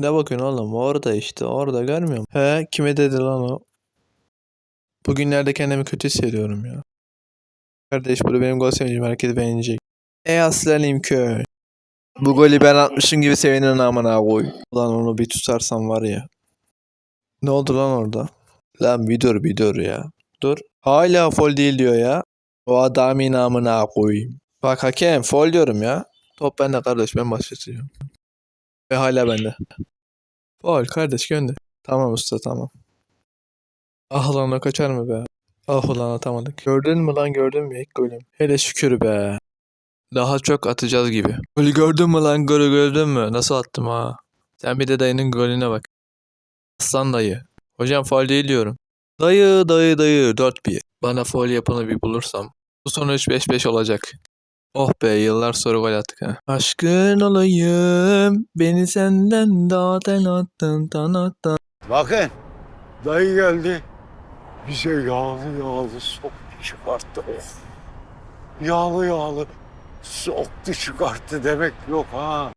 Ne bakıyorsun oğlum? Orada işte. Orada görmüyor musun? He kime dedi lan o? Bugünlerde kendimi kötü hissediyorum ya. Kardeş bu da benim gol sevincim. Herkes beğenecek. Ey aslanım köy. Bu golü ben atmışım gibi sevinin amına koy. Lan onu bir tutarsam var ya. Ne oldu lan orada? Lan bir dur bir dur ya. Dur. Hala fol değil diyor ya. O adamın amına koyayım. Bak hakem fol diyorum ya. Top bende kardeş ben başlatıyorum. Ve hala bende. Fol kardeş gönder. Tamam usta tamam. Ah lan o kaçar mı be? Ah ulan atamadık. Gördün mü lan gördün mü ilk golüm? Hele şükür be. Daha çok atacağız gibi. Golü gördün mü lan golü gördün mü? Nasıl attım ha? Sen bir de dayının golüne bak. Aslan dayı. Hocam faul değil diyorum. Dayı dayı dayı 4-1. Bana faul yapanı bir bulursam. Bu sonuç 5-5 olacak. Oh be yıllar sonra gol attık ha. Aşkın olayım beni senden dağdan attın tan attın. Bakın dayı geldi. Bize yağlı yağlı soktu çıkarttı. Yağlı yağlı soktu çıkarttı demek yok ha.